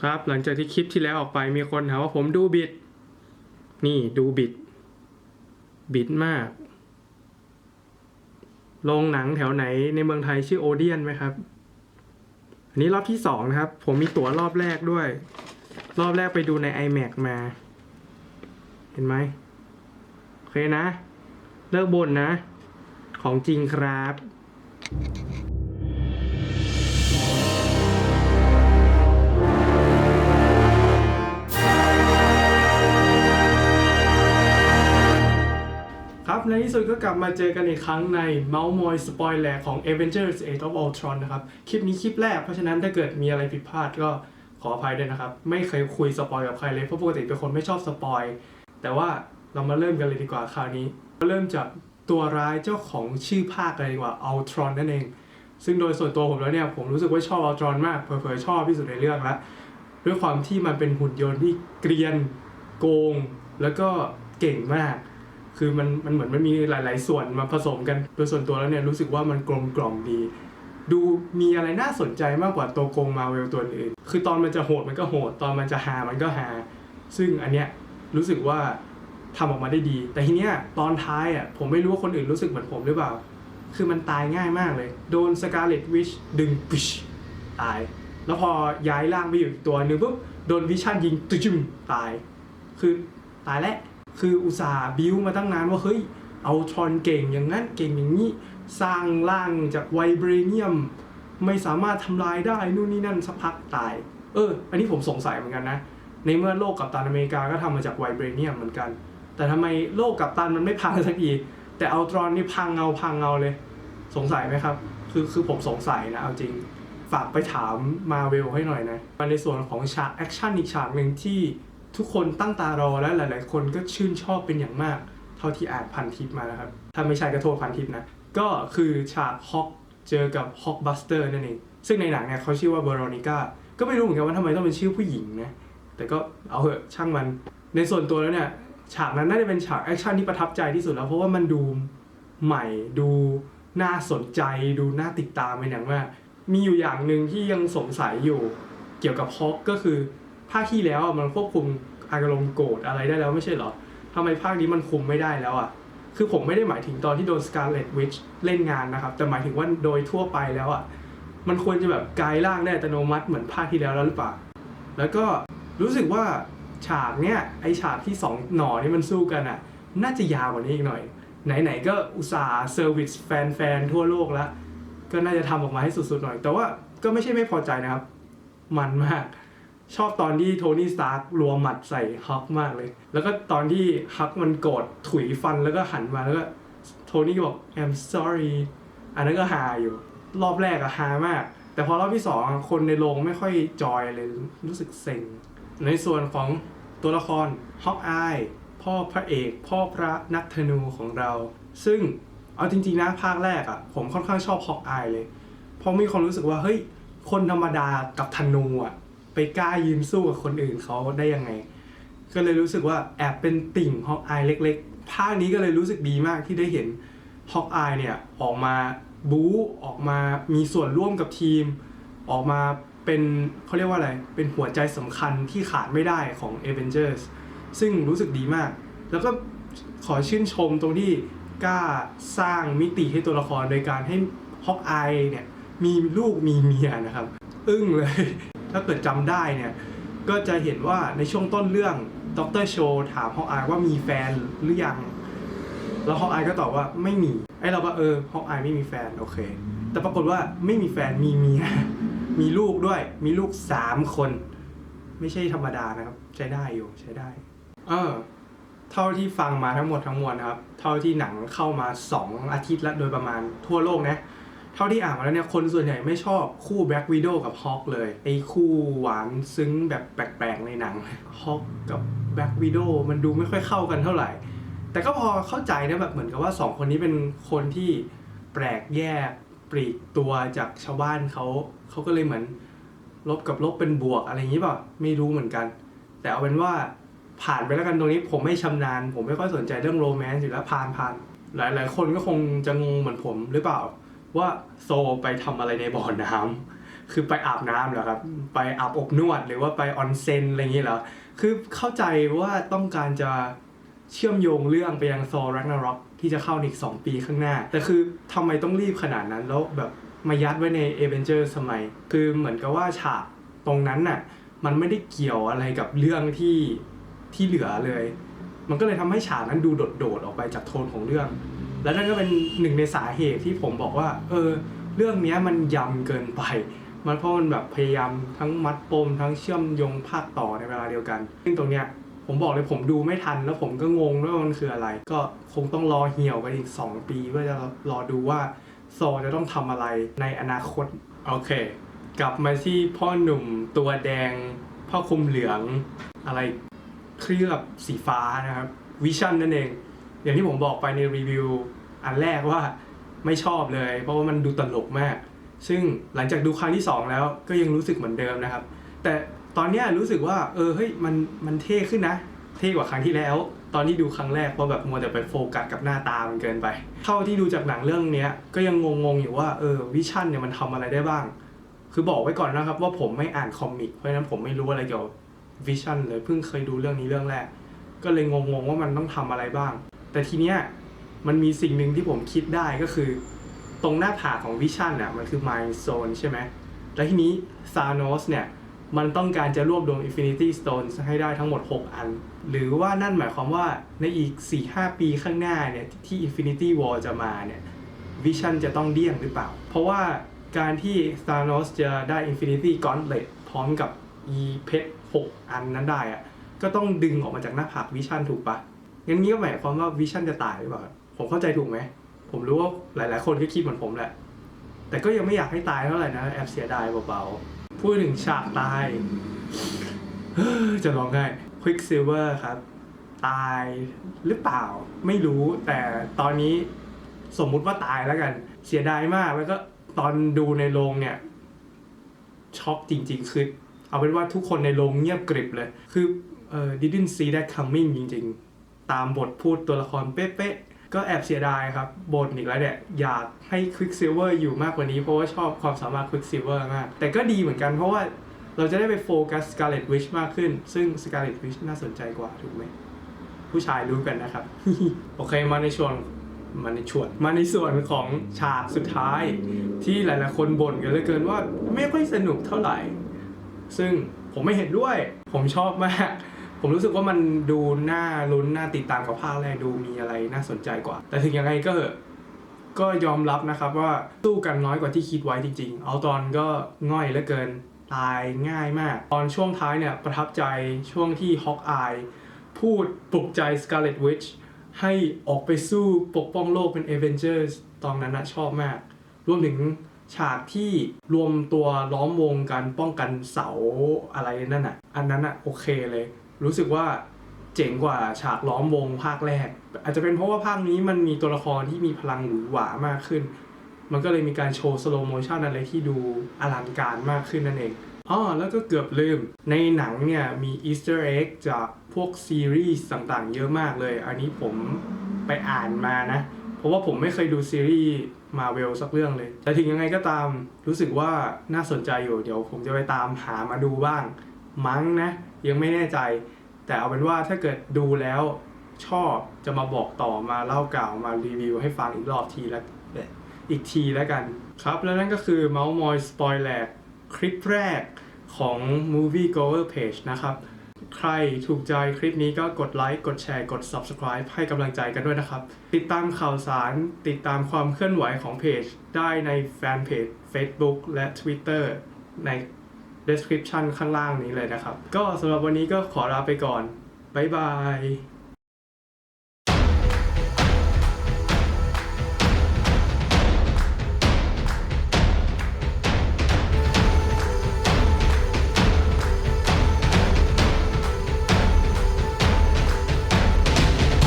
ครับ หลังจากที่คลิปที่แล้วออกไปมีคนถามว่าผมดูบิด นี่ดูบิด บิดมากโรงหนังแถวไหนในเมืองไทยชื่อโอเดียนไหมครับ อันนี้รอบที่สองนะครับ ผมมีตั๋วรอบแรกด้วย รอบแรกไปดูใน iMac มา เห็นไหมโอเคนะ เลิกบ่นนะ ของจริงครับ ครับ ในที่สุดก็กลับมาเจอกันอีกครั้งในเมาส์มอยสปอยแลของ Avengers Age of Ultron นะครับ คลิปนี้คลิปแรกเพราะฉะนั้นถ้าเกิดมีอะไรผิดพลาดก็ขออภัยด้วยนะครับ ไม่เคยคุยสปอยกับใครเลย เพราะปกติเป็นคนไม่ชอบสปอย แต่ว่าเรามาเริ่มกันเลยดีกว่าคราวนี้เริ่มจากตัวร้ายเจ้าของชื่อภาคเลยดีกว่า Ultron นั่นเอง ซึ่งโดยส่วนตัวผมแล้วเนี่ยผมรู้สึกว่าชอบ Ultron มากเผลอๆชอบที่สุดในเรื่องล้วด้วยความที่มันเป็นหุ่นยนต์ที่เกรียนโกง แล้วก็เก่งมาก คือมันมันเหมือนมันมีหลาย ๆ ส่วนมาผสมกันโดยส่วนตัวแล้วเนี่ยรู้สึกว่ามันกลมกล่อมดี ดูมีอะไรน่าสนใจมากกว่าตัวโกงมาเวลตัวอื่น คือตอนมันจะโหดมันก็โหด ตอนมันจะหามันก็หา ซึ่งอันเนี้ยรู้สึกว่าทำออกมาได้ดี แต่ทีเนี้ยตอนท้ายอะผมไม่รู้ว่าคนอื่นรู้สึกเหมือนผมหรือเปล่า คือมันตายง่ายมากเลย โดนสกาเลตวิชดึงปิชตาย แล้วพอย้ายร่างไปอยู่อีกตัวหนึ่งปุ๊บโดนวิชั่นยิงตุ้มตาย คือตายแล้ว คืออุตส่าห์บิวมาตั้งนานว่าเฮ้ยเอาทรอนเก่งอย่างนั้นเก่งอย่างนี้ สร้างร่างจากไวเบรเนียม ไม่สามารถทำลายได้นู่นนี่นั่นสักพักตาย เออ อันนี้ผมสงสัยเหมือนกันนะ ในเมื่อโลกกับตันอเมริกาก็ทำมาจากไวเบรเนียมเหมือนกัน แต่ทำไมโลกกับตันมันไม่พังสักทีแต่เอาตรอนนี่พังเงาพังเงาเลย สงสัยไหมครับ คือคือผมสงสัยนะเอาจริงฝากไปถามมาเวลให้หน่อยนะมาในส่วนของฉากแอคชั่นอีกฉากหนึ่งที่ ทุกคนตั้งตารอและหลาย ๆ คนก็ชื่นชอบเป็นอย่างมาก เท่าที่อ่านพันทิปมานะครับ ถ้าไม่ใช่ก็โทษพันทิปนะ ก็คือฉากฮอกเจอกับฮอกบัสเตอร์นั่นเอง ซึ่งในหนังเนี่ยเขาชื่อว่าเบโรนิก้าก็ไม่รู้เหมือนกันว่าทำไมต้องเป็นชื่อผู้หญิงนะแต่ก็เอาเหอะช่างมันในส่วนตัวแล้วเนี่ยฉากนั้นน่าจะเป็นฉากแอคชั่นที่ประทับใจที่สุดแล้วเพราะว่ามันดูใหม่ดูน่าสนใจดูน่าติดตามเป็นอย่างมากมีอยู่อย่างหนึ่งที่ยังสงสัยอยู่เกี่ยวกับฮอกก็คือ ภาคที่แล้วมันควบคุมอารมณ์โกรธอะไรได้แล้วไม่ใช่เหรอทำไมภาคนี้มันคุมไม่ได้แล้วอะคือผมไม่ได้หมายถึงตอนที่โดน Scarlet Witch เล่นงานนะครับ แต่หมายถึงว่าโดยทั่วไปแล้วอะมันควรจะแบบกลายร่างได้อัตโนมัติเหมือนภาคที่แล้วแล้วหรือเปล่า แล้วก็รู้สึกว่าฉากเนี้ยไอฉากที่สองหน่อนี่มันสู้กันอะ น่าจะยาวกว่านี้อีกหน่อย ไหนๆก็อุตส่าห์เซอร์วิสแฟนๆทั่วโลกแล้ว ก็น่าจะทำออกมาให้สุดๆหน่อย แต่ว่าก็ไม่ใช่ไม่พอใจนะครับ มันมาก ชอบตอนที่โทนี่สตาร์กรัวหมัดใส่ฮักมากเลย แล้วก็ตอนที่ฮักมันโกรธถุยฟันแล้วก็หันมาแล้วก็โทนี่บอก I'm sorry อันนั้นก็ฮาอยู่ รอบแรกอะฮามาก แต่พอรอบที่สองคนในโรงไม่ค่อยจอยเลยรู้สึกเซ็ง ในส่วนของตัวละครฮอกอายพ่อพระเอกพ่อพระนักธนูของเรา ซึ่งเอาจริงๆนะภาคแรกอะผมค่อนข้างชอบฮอกอายเลย เพราะมีความรู้สึกว่าเฮ้ยคนธรรมดากับธนูอะ ไปกล้ายืนสู้กับคนอื่นเขาได้ยังไง ก็เลยรู้สึกว่าแอบเป็นติ่งฮอกอายเล็กๆภาคนี้ก็เลยรู้สึกดีมากที่ได้เห็นฮอกอายเนี่ยออกมาบู๊ออกมามีส่วนร่วมกับทีม ออกมาเป็นเขาเรียกว่าอะไร เป็นหัวใจสำคัญที่ขาดไม่ได้ของ Avengers ซึ่งรู้สึกดีมาก แล้วก็ขอชื่นชมตรงที่กล้าสร้างมิติให้ตัวละครโดยการให้ฮอกอายเนี่ยมีลูกมีเมียนะครับ อึ้งเลย ถ้าเกิดจำได้เนี่ย ก็จะเห็นว่าในช่วงต้นเรื่องดรโชถามฮอกอายว่ามีแฟนหรือยัง แล้วฮอกอายก็ตอบว่าไม่มี ไอเราก็เออฮอกอายไม่มีแฟน โอเค แต่ปรากฏว่าไม่มีแฟนมีเมีย มีลูกด้วย มีลูกสามคน ไม่ใช่ธรรมดานะครับ ใช้ได้อยู่ใช้ได้ เออ เท่าที่ฟังมาทั้งหมดทั้งมวลนะครับ เท่าที่หนังเข้ามา2อาทิตย์ละโดยประมาณทั่วโลกนะ เท่าที่อ่านมาแล้วเนี่ยคนส่วนใหญ่ไม่ชอบคู่แบล็กวิดกับฮอ k เลยไอ้คู่หวานซึ้งแบบแปลกๆในหนังฮอ k กับแบล็กวิดมันดูไม่ค่อยเข้ากันเท่าไหร่ แต่ก็พอเข้าใจนะแบบเหมือนกับว่าสองคนนี้เป็นคนที่แปลกแยกปลีกตัวจากชาวบ้านเขาเขาก็เลยเหมือนลบกับลบเป็นบวกอะไรอย่างนี้เปล่าไม่รู้เหมือนกัน แต่เอาเป็นว่าผ่านไปแล้วกันตรงนี้ผมไม่ชำนาญ ผมไม่ค่อยสนใจเรื่องโรแมนต์อยู่แล้วผ่านผ่านหลาย ๆ คนก็คงจะงงเหมือนผมหรือเปล่า ว่าโซไปทำอะไรในบ่อน้ำคือไปอาบน้ำเหรอครับ ไปอาบอบนวดหรือว่าไปออนเซ็นอะไรอย่างนี้เหรอ คือเข้าใจว่าต้องการจะเชื่อมโยงเรื่องไปยังโซรักนาร็อกที่จะเข้าอีก 2 ปีข้างหน้า แต่คือทำไมต้องรีบขนาดนั้นแล้วแบบมายัดไว้ในเอเวนเจอร์สมัย คือเหมือนกับว่าฉากตรงนั้นน่ะมันไม่ได้เกี่ยวอะไรกับเรื่องที่ที่เหลือเลย มันก็เลยทำให้ฉากนั้นดูโดดๆออกไปจากโทนของเรื่อง และนั่นก็เป็นหนึ่งในสาเหตุที่ผมบอกว่า เออ เรื่องเนี้ยมันยำเกินไป มันเพราะมันแบบพยายามทั้งมัดปมทั้งเชื่อมโยงภาคต่อในเวลาเดียวกัน ซึ่งตรงเนี้ยผมบอกเลยผมดูไม่ทันแล้วผมก็งงว่ามันคืออะไร ก็คงต้องรอเหี่ยวไปอีก 2 ปีเพื่อจะรอดูว่าโซจะต้องทำอะไรในอนาคต โอเค กลับมาที่พ่อหนุ่มตัวแดงผ้าคลุมเหลืองอะไรเคลือบสีฟ้านะครับวิชั่นนั่นเอง อย่างที่ผมบอกไปในรีวิวอันแรกว่าไม่ชอบเลย เพราะว่ามันดูตลกมาก ซึ่งหลังจากดูครั้งที่ 2 แล้วก็ยังรู้สึกเหมือนเดิมนะครับ แต่ตอนนี้รู้สึกว่าเออเฮ้ยมันมันเท่ขึ้นนะ เท่กว่าครั้งที่แล้ว ตอนที่ดูครั้งแรกเพราะแบบมัวแต่ไปโฟกัสกับหน้าตามันเกินไปเท่าที่ดูจากหนังเรื่องนี้ก็ยังงงๆอยู่ว่าเออวิชั่นเนี่ยมันทำอะไรได้บ้าง คือบอกไว้ก่อนนะครับว่าผมไม่อ่านคอมิกเพราะฉะนั้นผมไม่รู้อะไรเกี่ยวกับวิชั่นเลยเพิ่งเคยดูเรื่องนี้เรื่องแรก ก็เลยงงๆว่ามันต้องทำอะไรบ้าง แต่ทีเนี้ยมันมีสิ่งหนึ่งที่ผมคิดได้ก็คือ ตรงหน้าผากของวิชั่นน่ะมันคือ Mind Zone ใช่ไหมแล้วทีนี้ซานอสเนี่ยมันต้องการจะรวบรวม Infinity Stones ให้ได้ทั้งหมด 6 อัน หรือว่านั่นหมายความว่าในอีก 4-5 ปีข้างหน้าเนี่ยที่ Infinity War จะมาเนี่ยวิชั่นจะต้องเดี่ยงหรือเปล่า เพราะว่าการที่ซานอสจะได้ Infinity Gauntlet พร้อมกับ e เพชร6อันนั้นได้อะก็ต้องดึงออกมาจากหน้าผากวิชั่นถูกปะ งั้นนี้ก็หมายความว่าวิชั่นจะตายหรือเปล่าผมเข้าใจถูกไหม ผมรู้ว่าหลาย ๆ คนก็คิดเหมือนผมแหละ แต่ก็ยังไม่อยากให้ตายเท่าไหร่นะแอบเสียดายเบาๆ พูดถึงฉากตาย จะร้องไห้ Quicksilver ครับ ตายหรือเปล่า ไม่รู้แต่ตอนนี้สมมุติว่าตายแล้วกัน เสียดายมากแล้วก็ตอนดูในโรงเนี่ยช็อกจริง ๆ คือ เอาเป็นว่าทุกคนในโรงเงียบกริบเลย คือเอ่อ didn't see that coming จริง ๆ ตามบทพูดตัวละครเป๊ะๆ ก็แอบเสียดายครับบทอีกแล้วเนี่ยอยากให้ Quicksilver อยู่มากกว่านี้เพราะว่าชอบความสามารถ Quicksilver มาก แต่ก็ดีเหมือนกันเพราะว่าเราจะได้ไปโฟกัส Scarlet Witch มากขึ้น ซึ่ง Scarlet Witch น่าสนใจกว่าถูกไหมผู้ชายรู้กันนะครับ โอเคมาในช่วงมาในช่วงมาในส่วนของฉากสุดท้าย ที่หลายๆคนบ่นกันเหลือเกินว่าไม่ค่อยสนุกเท่าไหร่ ซึ่งผมไม่เห็นด้วย ผมชอบมาก ผมรู้สึกว่ามันดูน่าลุ้นน่าติดตามกับภาคแรกดูมีอะไรน่าสนใจกว่า แต่ถึงยังไงก็เหอะก็ยอมรับนะครับว่าสู้กันน้อยกว่าที่คิดไว้จริง ๆ เอาตอนก็ง่อยเหลือเกินตายง่ายมาก ตอนช่วงท้ายเนี่ยประทับใจช่วงที่ฮอกอายพูดปลุกใจ Scarlet Witch ให้ออกไปสู้ปกป้องโลกเป็น Avengers ตอนนั้นนะชอบมาก รวมถึงฉากที่รวมตัวล้อมวงกันป้องกันเสาอะไรนั่นน่ะ อันนั้นน่ะโอเคเลย รู้สึกว่าเจ๋งกว่าฉากล้อมวงภาคแรก อาจจะเป็นเพราะว่าภาคนี้มันมีตัวละครที่มีพลังหวือหวามากขึ้น มันก็เลยมีการโชว์สโลโมชันอะไรที่ดูอลังการมากขึ้นนั่นเองอ๋อแล้วก็เกือบลืม ในหนังเนี่ยมีอีสเตอร์เอ็กจากพวกซีรีส์ต่างๆ เยอะมากเลย อันนี้ผมไปอ่านมานะ เพราะว่าผมไม่เคยดูซีรีส์มาเวลสักเรื่องเลย แต่ถึงยังไงก็ตามรู้สึกว่าน่าสนใจอยู่ เดี๋ยวผมจะไปตามหามาดูบ้าง มั้งนะ ยังไม่แน่ใจ แต่เอาเป็นว่าถ้าเกิดดูแล้วชอบจะมาบอกต่อมาเล่ากล่าวมารีวิวให้ฟังอีกรอบทีละอีกทีแล้วกันครับแล้วนั่นก็คือเมาส์มอยสปอยแลกคลิปแรกของ Movie Goer Page นะครับ ใครถูกใจคลิปนี้ก็กดไลค์กดแชร์กด Subscribe ให้กำลังใจกันด้วยนะครับ ติดตามข่าวสารติดตามความเคลื่อนไหวของเพจ ได้ในแฟนเพจ Facebook และ Twitter ใน description ข้างล่างนี้เลยนะครับ ก็สำหรับวันนี้ก็ขอลาไปก่อน บ๊ายบาย